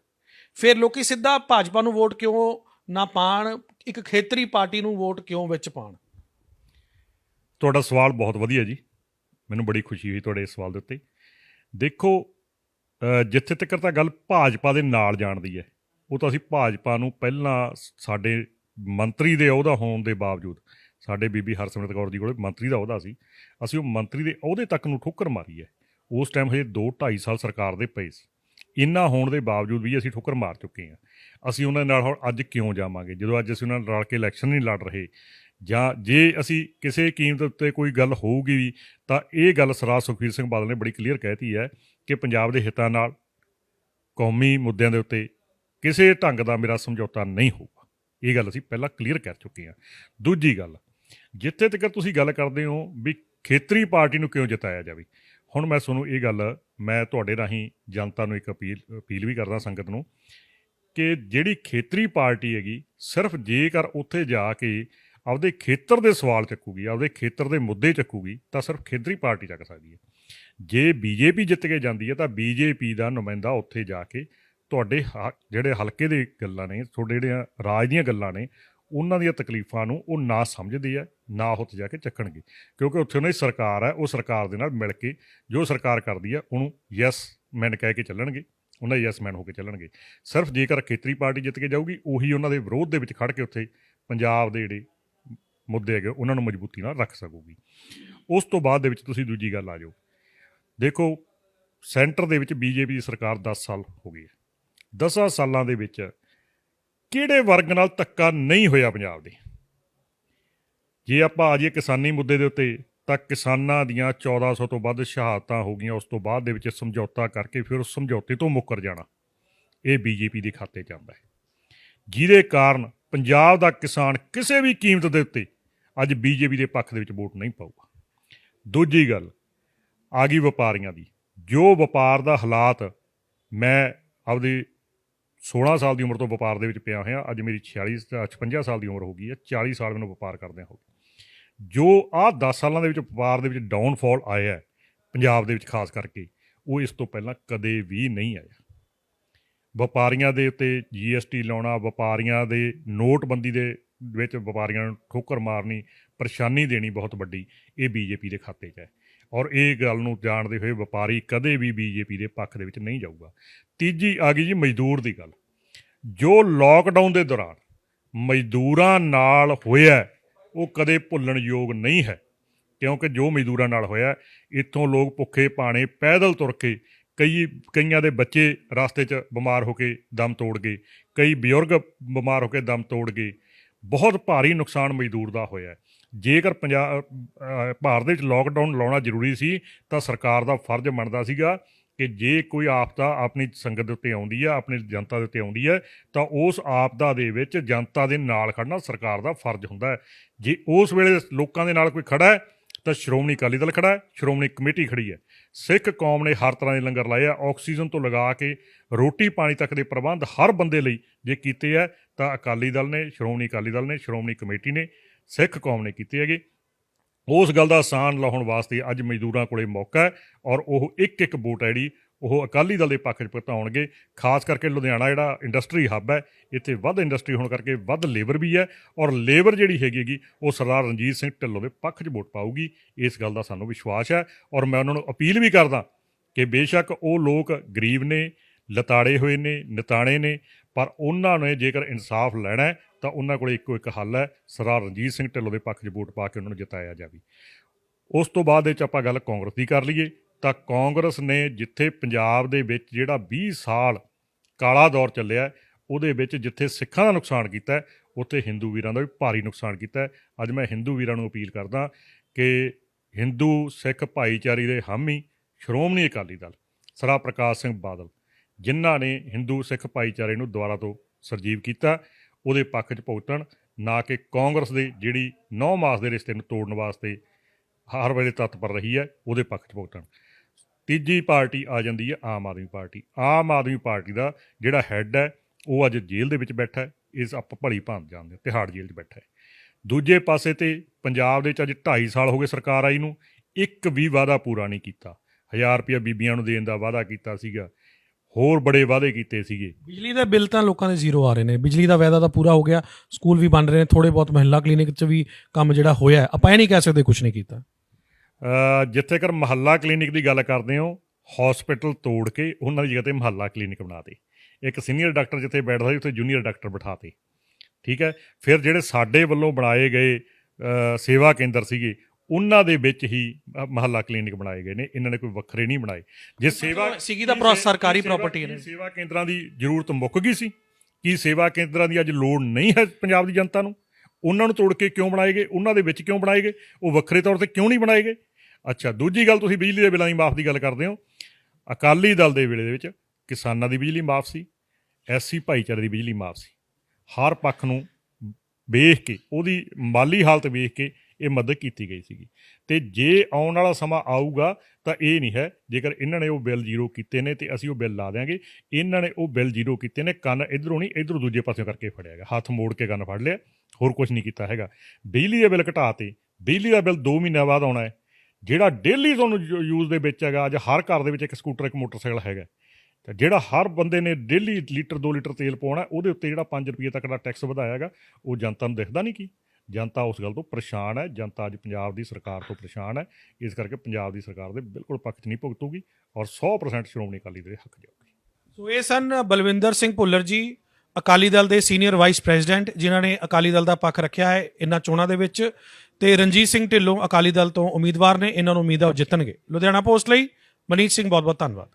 ਫਿਰ ਲੋਕੀ ਸਿੱਧਾ ਭਾਜਪਾ ਨੂੰ ਵੋਟ ਕਿਉਂ ਨਾ ਪਾਣ ਇੱਕ ਖੇਤਰੀ ਪਾਰਟੀ ਨੂੰ ਵੋਟ ਕਿਉਂ ਵਿੱਚ ਪਾਣ? ਤੁਹਾਡਾ ਸਵਾਲ ਬਹੁਤ ਵਧੀਆ ਜੀ। ਮੈਨੂੰ ਬੜੀ ਖੁਸ਼ੀ ਹੋਈ ਤੁਹਾਡੇ ਇਸ ਸਵਾਲ ਦੇ ਉੱਤੇ। ਦੇਖੋ ਜਿੱਥੇ ਤੱਕ ਤਾਂ ਗੱਲ ਭਾਜਪਾ ਦੇ ਨਾਲ ਜਾਣ ਦੀ ਹੈ ਉਹ ਤਾਂ ਅਸੀਂ ਭਾਜਪਾ ਨੂੰ ਪਹਿਲਾਂ ਸਾਡੇ ਮੰਤਰੀ ਦੇ ਅਹੁਦਾ ਹੋਣ ਦੇ ਬਾਵਜੂਦ ਸਾਡੇ ਬੀਬੀ ਹਰਸਿਮਰਤ ਕੌਰ ਜੀ ਕੋਲੇ ਮੰਤਰੀ ਦਾ ਅਹੁਦਾ ਸੀ। ਅਸੀਂ ਉਹ ਮੰਤਰੀ ਦੇ ਅਹੁਦੇ ਤੱਕ ਨੂੰ ਠੋਕਰ ਮਾਰੀ ਹੈ। ਉਸ ਟਾਈਮ ਹਜੇ 2 2.5 ਸਾਲ ਸਰਕਾਰ ਦੇ ਪਏ ਸੀ। ਇੰਨਾ ਹੋਣ ਦੇ ਬਾਵਜੂਦ ਵੀ ਅਸੀਂ ਠੋਕਰ ਮਾਰ ਚੁੱਕੇ ਹਾਂ। ਅਸੀਂ ਉਹਨਾਂ ਨਾਲ ਹੁਣ ਅੱਜ ਕਿਉਂ ਜਾਵਾਂਗੇ? ਜਦੋਂ ਅੱਜ ਅਸੀਂ ਉਹਨਾਂ ਨਾਲ ਰਲ ਕੇ ਇਲੈਕਸ਼ਨ ਨਹੀਂ ਲੜ ਰਹੇ ਜਾਂ ਜੇ ਅਸੀਂ ਕਿਸੇ ਕੀਮਤ ਉੱਤੇ ਕੋਈ ਗੱਲ ਹੋਊਗੀ ਵੀ, ਤਾਂ ਇਹ ਗੱਲ ਸਰਦਾਰ ਸੁਖਬੀਰ ਸਿੰਘ ਬਾਦਲ ਨੇ ਬੜੀ ਕਲੀਅਰ ਕਹਿਤੀ ਹੈ ਕਿ ਪੰਜਾਬ ਦੇ ਹਿੱਤਾਂ ਨਾਲ ਕੌਮੀ ਮੁੱਦਿਆਂ ਦੇ ਉੱਤੇ ਕਿਸੇ ਢੰਗ ਦਾ ਮੇਰਾ ਸਮਝੌਤਾ ਨਹੀਂ ਹੋਊਗਾ। ਇਹ ਗੱਲ ਅਸੀਂ ਪਹਿਲਾਂ ਕਲੀਅਰ ਕਰ ਚੁੱਕੇ ਹਾਂ। ਦੂਜੀ ਗੱਲ ਜਿੱਥੇ ਤੱਕ ਤੁਸੀਂ ਗੱਲ ਕਰਦੇ ਹੋ ਵੀ ਖੇਤਰੀ ਪਾਰਟੀ ਨੂੰ ਕਿਉਂ ਜਿਤਾਇਆ ਜਾਵੇ। ਹੁਣ ਮੈਂ ਤੁਹਾਨੂੰ ਇਹ ਗੱਲ, ਮੈਂ ਤੁਹਾਡੇ ਰਾਹੀਂ ਜਨਤਾ ਨੂੰ ਇੱਕ ਅਪੀਲ ਅਪੀਲ ਵੀ ਕਰਦਾ ਸੰਗਤ ਨੂੰ ਕਿ ਜਿਹੜੀ ਖੇਤਰੀ ਪਾਰਟੀ ਹੈਗੀ, ਸਿਰਫ ਜੇਕਰ ਉੱਥੇ ਜਾ ਕੇ ਆਪਦੇ ਖੇਤਰ ਦੇ ਸਵਾਲ ਚੱਕੂਗੀ, ਆਪਦੇ ਖੇਤਰ ਦੇ ਮੁੱਦੇ ਚੱਕੂਗੀ, ਤਾਂ ਸਿਰਫ ਖੇਤਰੀ ਪਾਰਟੀ ਚੱਕ ਸਕਦੀ ਹੈ। ਜੇ ਬੀਜੇਪੀ ਜਿੱਤ ਕੇ ਜਾਂਦੀ ਹੈ ਤਾਂ ਬੀਜੇਪੀ ਦਾ ਨੁਮਾਇੰਦਾ ਉੱਥੇ ਜਾ ਕੇ ਤੁਹਾਡੇ ਹ- ਜਿਹੜੇ ਹਲਕੇ ਦੇ ਗੱਲਾਂ ਨੇ, ਤੁਹਾਡੇ ਜਿਹੜੀਆਂ ਰਾਜ ਦੀਆਂ ਗੱਲਾਂ ਨੇ ਉਹਨਾਂ ਦੀਆਂ ਤਕਲੀਫਾਂ ਨੂੰ ਉਹ ਨਾ ਸਮਝਦੇ ਆ, ਨਾ ਉੱਥੇ ਜਾ ਕੇ ਚੱਕਣਗੇ। ਕਿਉਂਕਿ ਉੱਥੇ ਉਹਨਾਂ ਦੀ ਸਰਕਾਰ ਹੈ ਉਹ ਸਰਕਾਰ ਦੇ ਨਾਲ ਮਿਲ ਕੇ ਜੋ ਸਰਕਾਰ ਕਰਦੀ ਹੈ ਉਹਨੂੰ ਯੈਸ ਮੈਨ ਕਹਿ ਕੇ ਚੱਲਣਗੇ, ਉਹਨਾਂ ਦੇ ਯੈਸ ਮੈਨ ਹੋ ਕੇ ਚੱਲਣਗੇ। ਸਿਰਫ ਜੇਕਰ ਖੇਤਰੀ ਪਾਰਟੀ ਜਿੱਤ ਕੇ ਜਾਊਗੀ, ਉਹੀ ਉਹਨਾਂ ਦੇ ਵਿਰੋਧ ਦੇ ਵਿੱਚ ਖੜ ਕੇ ਉੱਥੇ ਪੰਜਾਬ ਦੇ ਜਿਹੜੇ ਮੁੱਦੇ ਹੈਗੇ, ਉਹਨਾਂ ਨੂੰ ਮਜ਼ਬੂਤੀ ਨਾਲ ਰੱਖ ਸਕੂਗੀ। ਉਸ ਤੋਂ ਬਾਅਦ ਦੇ ਵਿੱਚ ਤੁਸੀਂ ਦੂਜੀ ਗੱਲ ਆ ਜਾਓ। ਦੇਖੋ, ਸੈਂਟਰ ਦੇ ਵਿੱਚ ਬੀਜੇਪੀ ਦੀ ਸਰਕਾਰ 10 ਸਾਲ ਹੋ ਗਈ ਹੈ। 10 ਸਾਲਾਂ ਦੇ ਵਿੱਚ ਕਿਹੜੇ ਵਰਗ ਨਾਲ ਧੱਕਾ ਨਹੀਂ ਹੋਇਆ ਪੰਜਾਬ ਦੇ? ਜੇ ਆਪਾਂ ਆ ਜਾਈਏ ਕਿਸਾਨੀ ਮੁੱਦੇ ਦੇ ਉੱਤੇ, ਤਾਂ ਕਿਸਾਨਾਂ ਦੀਆਂ 1400 ਤੋਂ ਵੱਧ ਸ਼ਹਾਦਤਾਂ ਹੋ ਗਈਆਂ, ਉਸ ਤੋਂ ਬਾਅਦ ਦੇ ਵਿੱਚ ਸਮਝੌਤਾ ਕਰਕੇ ਫਿਰ ਉਸ ਸਮਝੌਤੇ ਤੋਂ ਮੁੱਕਰ ਜਾਣਾ। ਇਹ ਬੀਜੇਪੀ ਦੇ ਖਾਤੇ 'ਚ ਆਉਂਦਾ ਹੈ। ਜਿਹਦੇ ਕਾਰਨ ਪੰਜਾਬ ਦਾ ਕਿਸਾਨ ਕਿਸੇ ਵੀ ਕੀਮਤ ਦੇ ਉੱਤੇ ਅੱਜ ਬੀਜੇਪੀ ਦੇ ਪੱਖ ਦੇ ਵਿੱਚ ਵੋਟ ਨਹੀਂ ਪਾਊਗਾ। ਦੂਜੀ ਗੱਲ, ਆ ਗਈ ਵਪਾਰੀਆਂ ਦੀ। ਜੋ ਵਪਾਰ ਦਾ ਹਾਲਾਤ ਮੈਂ ਆਪਦੇ 16 ਸਾਲ ਦੀ ਉਮਰ ਤੋਂ ਵਪਾਰ ਦੇ ਵਿੱਚ ਪਿਆ ਹੋਇਆ ਅੱਜ ਮੇਰੀ 46 ਅ, 56 ਸਾਲ ਦੀ ਉਮਰ ਹੋ ਗਈ ਹੈ 40 ਸਾਲ ਮੈਨੂੰ ਵਪਾਰ ਕਰਦਿਆਂ ਹੋ ਗਏ। ਜੋ ਆਹ 10 ਸਾਲਾਂ ਦੇ ਵਿੱਚ ਵਪਾਰ ਦੇ ਵਿੱਚ ਡਾਊਨਫਾਲ ਆਇਆ ਪੰਜਾਬ ਦੇ ਵਿੱਚ ਖਾਸ ਕਰਕੇ ਉਹ ਇਸ ਤੋਂ ਪਹਿਲਾਂ ਕਦੇ ਵੀ ਨਹੀਂ ਆਇਆ। ਵਪਾਰੀਆਂ ਦੇ ਉੱਤੇ ਜੀਐਸਟੀ ਲਾਉਣਾ ਵਪਾਰੀਆਂ ਦੇ ਨੋਟਬੰਦੀ ਦੇ ਵਿੱਚ ਵਪਾਰੀਆਂ ਨੂੰ ਠੋਕਰ ਮਾਰਨੀ ਪਰੇਸ਼ਾਨੀ ਦੇਣੀ ਬਹੁਤ ਵੱਡੀ ਇਹ ਬੀਜੇਪੀ ਦੇ ਖਾਤੇ 'ਚ ਹੈ। ਔਰ ਇਹ ਗੱਲ ਨੂੰ ਜਾਣਦੇ ਹੋਏ ਵਪਾਰੀ ਕਦੇ ਵੀ ਬੀਜੇਪੀ ਦੇ ਪੱਖ ਦੇ ਵਿੱਚ ਨਹੀਂ ਜਾਊਗਾ। ਤੀਜੀ ਆ ਗਈ ਜੀ ਮਜ਼ਦੂਰ ਦੀ ਗੱਲ। ਜੋ ਲੋਕਡਾਊਨ ਦੇ ਦੌਰਾਨ ਮਜ਼ਦੂਰਾਂ ਨਾਲ ਹੋਇਆ, ਉਹ ਕਦੇ ਭੁੱਲਣ ਯੋਗ ਨਹੀਂ ਹੈ। ਕਿਉਂਕਿ ਜੋ ਮਜ਼ਦੂਰਾਂ ਨਾਲ ਹੋਇਆ, ਇੱਥੋਂ ਲੋਕ ਭੁੱਖੇ ਪਾਣੇ ਪੈਦਲ ਤੁਰ ਕੇ ਕਈ, ਕਈਆਂ ਦੇ ਬੱਚੇ ਰਸਤੇ 'ਚ ਬਿਮਾਰ ਹੋ ਕੇ ਦਮ ਤੋੜ ਗਏ, ਕਈ ਬਜ਼ੁਰਗ ਬਿਮਾਰ ਹੋ ਕੇ ਦਮ ਤੋੜ ਗਏ ਬਹੁਤ ਭਾਰੀ ਨੁਕਸਾਨ ਮਜ਼ਦੂਰ ਦਾ ਹੋਇਆ ਹੈ। ਜੇਕਰ ਪੰਜਾਬ ਭਾਰਤ ਦੇ ਵਿੱਚ ਲੋਕਡਾਊਨ ਲਾਉਣਾ ਜ਼ਰੂਰੀ ਸੀ, ਤਾਂ ਸਰਕਾਰ ਦਾ ਫਰਜ਼ ਬਣਦਾ ਸੀਗਾ ਕਿ ਜੇ ਕੋਈ ਆਪਦਾ ਆਪਣੀ ਸੰਗਤ ਦੇ ਉੱਤੇ ਆਉਂਦੀ ਹੈ, ਆਪਣੀ ਜਨਤਾ ਦੇ ਉੱਤੇ ਆਉਂਦੀ ਹੈ, ਤਾਂ ਉਸ ਆਪਦਾ ਦੇ ਵਿੱਚ ਜਨਤਾ ਦੇ ਨਾਲ ਖੜਨਾ ਸਰਕਾਰ ਦਾ ਫਰਜ਼ ਹੁੰਦਾ ਹੈ ਜੇ ਉਸ ਵੇਲੇ ਲੋਕਾਂ ਦੇ ਨਾਲ ਕੋਈ ਖੜਾ ਹੈ, ਤਾਂ ਸ਼੍ਰੋਮਣੀ ਅਕਾਲੀ ਦਲ ਖੜਾ ਹੈ, ਸ਼੍ਰੋਮਣੀ ਕਮੇਟੀ ਖੜੀ ਹੈ ਸਿੱਖ ਕੌਮ ਨੇ ਹਰ ਤਰ੍ਹਾਂ ਦੇ ਲੰਗਰ ਲਾਏ ਆ, ਆਕਸੀਜਨ ਤੋਂ ਲਗਾ ਕੇ ਰੋਟੀ ਪਾਣੀ ਤੱਕ ਦੇ ਪ੍ਰਬੰਧ ਹਰ ਬੰਦੇ ਲਈ ਜੇ ਕੀਤੇ ਆ, ਤਾਂ ਅਕਾਲੀ ਦਲ ਨੇ, ਸ਼੍ਰੋਮਣੀ ਅਕਾਲੀ ਦਲ ਨੇ, ਸ਼੍ਰੋਮਣੀ ਕਮੇਟੀ ਨੇ, ਸਿੱਖ ਕੌਮ ਨੇ ਕੀਤੇ ਹੈਗੇ। ਉਸ ਗੱਲ ਦਾ ਆਸਾਨ ਲਾਉਣ ਵਾਸਤੇ ਅੱਜ ਮਜ਼ਦੂਰਾਂ ਕੋਲੇ ਮੌਕਾ ਹੈ ਔਰ ਉਹ ਇੱਕ ਇੱਕ ਵੋਟ ਹੈ ਜਿਹੜੀ ਉਹ ਅਕਾਲੀ ਦਲ ਦੇ ਪੱਖ 'ਚ ਭੁਗਤਾਉਣਗੇ ਖਾਸ ਕਰਕੇ ਲੁਧਿਆਣਾ ਜਿਹੜਾ ਇੰਡਸਟਰੀ ਹੱਬ ਹੈ, ਇੱਥੇ ਵੱਧ ਇੰਡਸਟਰੀ ਹੋਣ ਕਰਕੇ ਵੱਧ ਲੇਬਰ ਵੀ ਹੈ ਔਰ ਲੇਬਰ ਜਿਹੜੀ ਹੈਗੀ ਉਹ ਸਰਦਾਰ ਰਣਜੀਤ ਸਿੰਘ ਢਿੱਲੋਂ ਦੇ ਪੱਖ 'ਚ ਵੋਟ ਪਾਊਗੀ। ਇਸ ਗੱਲ ਦਾ ਸਾਨੂੰ ਵਿਸ਼ਵਾਸ ਹੈ ਔਰ ਮੈਂ ਉਹਨਾਂ ਨੂੰ ਅਪੀਲ ਵੀ ਕਰਦਾ ਕਿ ਬੇਸ਼ੱਕ ਉਹ ਲੋਕ ਗਰੀਬ ਨੇ, ਲਤਾੜੇ ਹੋਏ ਨੇ, ਨਿਤਾਣੇ ਨੇ, ਪਰ ਉਹਨਾਂ ਨੇ ਜੇਕਰ ਇਨਸਾਫ ਲੈਣਾ ਹੈ, ਤਾਂ ਉਹਨਾਂ ਕੋਲ ਇੱਕੋ ਇੱਕ ਹੱਲ ਹੈ, ਸਰਦਾਰ ਰਣਜੀਤ ਸਿੰਘ ਢਿੱਲੋਂ ਦੇ ਪੱਖ 'ਚ ਵੋਟ ਪਾ ਕੇ ਉਹਨਾਂ ਨੂੰ ਜਿਤਾਇਆ ਜਾਵੇ। ਉਸ ਤੋਂ ਬਾਅਦ ਵਿੱਚ ਆਪਾਂ ਗੱਲ ਕਾਂਗਰਸ ਦੀ ਕਰ ਲਈਏ। ਤਾਂ ਕਾਂਗਰਸ ਨੇ ਜਿੱਥੇ ਪੰਜਾਬ ਦੇ ਵਿੱਚ ਜਿਹੜਾ 20 ਸਾਲ ਕਾਲਾ ਦੌਰ ਚੱਲਿਆ ਉਹਦੇ ਵਿੱਚ ਜਿੱਥੇ ਸਿੱਖਾਂ ਦਾ ਨੁਕਸਾਨ ਕੀਤਾ ਉੱਥੇ ਹਿੰਦੂ ਵੀਰਾਂ ਦਾ ਵੀ ਭਾਰੀ ਨੁਕਸਾਨ ਕੀਤਾ ਅੱਜ ਮੈਂ ਹਿੰਦੂ ਵੀਰਾਂ ਨੂੰ ਅਪੀਲ ਕਰਦਾ ਕਿ ਹਿੰਦੂ ਸਿੱਖ ਭਾਈਚਾਰੇ ਦੇ ਹਾਮੀ ਸ਼੍ਰੋਮਣੀ ਅਕਾਲੀ ਦਲ ਸਰਾ ਪ੍ਰਕਾਸ਼ ਸਿੰਘ ਬਾਦਲ, ਜਿਨ੍ਹਾਂ ਨੇ ਹਿੰਦੂ ਸਿੱਖ ਭਾਈਚਾਰੇ ਨੂੰ ਦੁਬਾਰਾ ਤੋਂ ਸਰਜੀਵ ਕੀਤਾ, ਉਹਦੇ ਪੱਖ 'ਚ ਭੁਗਤਣ, ਨਾ ਕਿ ਕਾਂਗਰਸ ਦੇ ਜਿਹੜੀ 9 ਮਾਸ ਦੇ ਰਿਸ਼ਤੇ ਨੂੰ ਤੋੜਨ ਵਾਸਤੇ ਹਰ ਵੇਲੇ ਤਤਪਰ ਰਹੀ ਹੈ, ਉਹਦੇ ਪੱਖ 'ਚ ਭੁਗਤਣ। ਤੀਜੀ ਪਾਰਟੀ ਆ ਜਾਂਦੀ ਹੈ ਆਮ ਆਦਮੀ ਪਾਰਟੀ। ਆਮ ਆਦਮੀ ਪਾਰਟੀ ਦਾ ਜਿਹੜਾ ਹੈੱਡ ਹੈ ਉਹ ਅੱਜ ਜੇਲ੍ਹ ਦੇ ਵਿੱਚ ਬੈਠਾ ਹੈ ਇਸ ਆਪਾਂ ਭਲੀ ਭਾਂਤ ਜਾਣਦੇ ਹਾਂ, ਤਿਹਾੜ ਜੇਲ੍ਹ 'ਚ ਬੈਠਾ ਹੈ। ਦੂਜੇ ਪਾਸੇ ਤੇ ਪੰਜਾਬ ਦੇ ਵਿੱਚ ਅੱਜ 2.5 ਸਾਲ ਹੋ ਗਏ ਸਰਕਾਰ ਆਈ ਨੂੰ ਇੱਕ ਵੀ ਵਾਅਦਾ ਪੂਰਾ ਨਹੀਂ ਕੀਤਾ। 1000 ਰੁਪਇਆ ਬੀਬੀਆਂ ਨੂੰ ਦੇਣ ਦਾ ਵਾਅਦਾ ਕੀਤਾ ਸੀਗਾ ਹੋਰ ਬੜੇ ਵਾਅਦੇ ਕੀਤੇ ਸੀਗੇ। ਬਿਜਲੀ ਦੇ ਬਿੱਲ ਤਾਂ ਲੋਕਾਂ ਦੇ ਜ਼ੀਰੋ ਆ ਰਹੇ ਨੇ। ਬਿਜਲੀ ਦਾ ਵਾਅਦਾ ਤਾਂ ਪੂਰਾ ਹੋ ਗਿਆ ਸਕੂਲ ਵੀ ਬਣ ਰਹੇ ਨੇ ਥੋੜੇ ਬਹੁਤ ਮਹਿਲਾ ਕਲੀਨਿਕ 'ਚ ਵੀ ਕੰਮ ਜਿਹੜਾ ਹੋਇਆ ਆਪਾਂ ਇਹ ਨਹੀਂ ਕਹਿ ਸਕਦੇ ਕੁਝ ਨਹੀਂ ਕੀਤਾ। ਜਿੱਥੇ ਕਰ ਮਹੱਲਾ ਕਲੀਨਿਕ ਦੀ ਗੱਲ ਕਰਦੇ ਹੋ ਹਸਪੀਟਲ ਤੋੜ ਕੇ ਉਹਨਾਂ ਦੀ ਜਗ੍ਹਾ ਤੇ ਮਹੱਲਾ ਕਲੀਨਿਕ ਬਣਾਤੇ ਇੱਕ ਸੀਨੀਅਰ ਡਾਕਟਰ ਜਿੱਥੇ ਬੈਠਦਾ ਸੀ ਉੱਥੇ ਜੂਨੀਅਰ ਡਾਕਟਰ ਬਿਠਾਤੇ ਠੀਕ ਹੈ? ਫਿਰ ਜਿਹੜੇ ਸਾਡੇ ਵੱਲੋਂ ਬਣਾਏ ਗਏ ਸੇਵਾ ਕੇਂਦਰ ਸੀਗੇ ਉਹਨਾਂ ਦੇ ਵਿੱਚ ਹੀ ਮਹੱਲਾ ਕਲੀਨਿਕ ਬਣਾਏ ਗਏ ਨੇ। ਇਹਨਾਂ ਨੇ ਕੋਈ ਵੱਖਰੇ ਨਹੀਂ ਬਣਾਏ। ਜੇ ਸੇਵਾ ਸੀਗੀ ਤਾਂ ਪ੍ਰੋ- ਸਰਕਾਰੀ ਨੇ। ਕੀ ਸੇਵਾ ਕੇਂਦਰਾਂ ਦੀ ਜ਼ਰੂਰਤ ਮੁੱਕ ਗਈ ਸੀ? ਕੀ ਸੇਵਾ ਕੇਂਦਰਾਂ ਦੀ ਅੱਜ ਲੋੜ ਨਹੀਂ ਹੈ ਪੰਜਾਬ ਦੀ ਜਨਤਾ ਨੂੰ? ਉਹਨਾਂ ਨੂੰ ਤੋੜ ਕੇ ਕਿਉਂ ਬਣਾਏ ਗਏ? ਉਹਨਾਂ ਦੇ ਵਿੱਚ ਕਿਉਂ ਬਣਾਏ ਗਏ? ਉਹ ਵੱਖਰੇ ਤੌਰ ਤੇ ਕਿਉਂ ਨਹੀਂ ਬਣਾਏ ਗਏ? ਅੱਛਾ, ਦੂਜੀ ਗੱਲ ਤੁਸੀਂ ਬਿਜਲੀ ਦੇ ਬਿੱਲਾਂ ਦੀ ਮਾਫ ਦੀ ਗੱਲ ਕਰਦੇ ਹੋ। ਅਕਾਲੀ ਦਲ ਦੇ ਵੇਲੇ ਦੇ ਵਿੱਚ ਕਿਸਾਨਾਂ ਦੀ ਬਿਜਲੀ ਮਾਫ ਸੀ, ਐਸਸੀ ਭਾਈਚਾਰੇ ਦੀ ਬਿਜਲੀ ਮਾਫ ਸੀ। ਹਰ ਪੱਖ ਨੂੰ ਵੇਖ ਕੇ, ਉਹਦੀ ਮਾਲੀ ਹਾਲਤ ਵੇਖ ਕੇ ਇਹ ਮਦਦ ਕੀਤੀ ਗਈ ਸੀਗੀ। ਤੇ ਜੇ ਆਉਣ ਵਾਲਾ ਸਮਾਂ ਆਊਗਾ ਤਾਂ ਇਹ ਨਹੀਂ ਹੈ, ਜੇਕਰ ਇਹਨਾਂ ਨੇ ਉਹ ਬਿੱਲ ਜ਼ੀਰੋ ਕੀਤੇ ਨੇ ਤੇ ਅਸੀਂ ਉਹ ਬਿੱਲ ਲਾ ਦਿਆਂਗੇ, ਇਹਨਾਂ ਨੇ ਉਹ ਬਿੱਲ ਜ਼ੀਰੋ ਕੀਤੇ ਨੇ, ਕੰਨ ਇਧਰੋਂ ਨਹੀਂ, ਇਧਰੋਂ ਦੂਜੇ ਪਾਸਿਓਂ ਕਰਕੇ ਫੜਿਆ ਗਿਆ ਹੱਥ ਮੋੜ ਕੇ ਕੰਨ ਫੜ ਲਿਆ, ਹੋਰ ਕੁਝ ਨਹੀਂ ਕੀਤਾ ਹੈਗਾ। ਬਿਜਲੀ ਦੇ ਬਿੱਲ ਘਟਾਤੇ ਬਿਜਲੀ ਦਾ ਬਿੱਲ 2 ਮਹੀਨਿਆਂ ਬਾਅਦ ਆਉਣਾ ਹੈ ਜਿਹੜਾ ਡੇਲੀ ਤੁਹਾਨੂੰ ਯੂਜ਼ ਦੇ ਵਿੱਚ ਹੈਗਾ, ਅੱਜ ਹਰ ਘਰ ਦੇ ਵਿੱਚ ਇੱਕ ਸਕੂਟਰ ਇੱਕ ਮੋਟਰਸਾਈਕਲ ਹੈਗਾ। ਤੇ ਜਿਹੜਾ ਹਰ ਬੰਦੇ ਨੇ ਡੇਲੀ ਲੀਟਰ 2 ਲੀਟਰ ਤੇਲ ਪਾਉਣਾ, ਉਹਦੇ ਉੱਤੇ ਜਿਹੜਾ 5 ਰੁਪਏ ਤੱਕ ਦਾ ਟੈਕਸ ਵਧਾਇਆ ਹੈਗਾ, ਉਹ ਜਨਤਾ ਨੂੰ ਦਿਖਦਾ ਨਹੀਂ ਕੀ। ਜਨਤਾ ਉਸ ਗੱਲ ਤੋਂ ਪਰੇਸ਼ਾਨ ਹੈ, ਜਨਤਾ ਅੱਜ ਪੰਜਾਬ ਦੀ ਸਰਕਾਰ ਤੋਂ ਪਰੇਸ਼ਾਨ ਹੈ। ਇਸ ਕਰਕੇ ਪੰਜਾਬ ਦੀ ਸਰਕਾਰ ਦੇ ਬਿਲਕੁਲ ਪੱਖ 'ਚ ਨਹੀਂ ਭੁਗਤੂਗੀ ਔਰ 100% ਸ਼੍ਰੋਮਣੀ ਅਕਾਲੀ ਦਲ ਦੇ ਹੱਕ ਜਾਊਗੀ ਸੋ ਇਹ ਸਨ ਬਲਵਿੰਦਰ ਸਿੰਘ ਭੁੱਲਰ ਜੀ, ਅਕਾਲੀ ਦਲ ਦੇ ਸੀਨੀਅਰ ਵਾਈਸ ਪ੍ਰੈਜ਼ੀਡੈਂਟ ਜਿਨ੍ਹਾਂ ਨੇ ਅਕਾਲੀ ਦਲ ਦਾ ਪੱਖ ਰੱਖਿਆ ਹੈ। ਇਹਨਾਂ ਚੋਣਾਂ ਦੇ ਵਿੱਚ ਤੇ ਰਣਜੀਤ ਸਿੰਘ ਢਿੱਲੋਂ ਅਕਾਲੀ ਦਲ ਤੋਂ ਉਮੀਦਵਾਰ ਨੇ, ਇਹਨਾਂ ਨੂੰ ਉਮੀਦ ਹੈ ਉਹ ਜਿੱਤਣਗੇ। ਲੁਧਿਆਣਾ ਪੋਸਟ ਲਈ ਮਨੀਤ ਸਿੰਘ ਬਹੁਤ ਬਹੁਤ ਧੰਨਵਾਦ।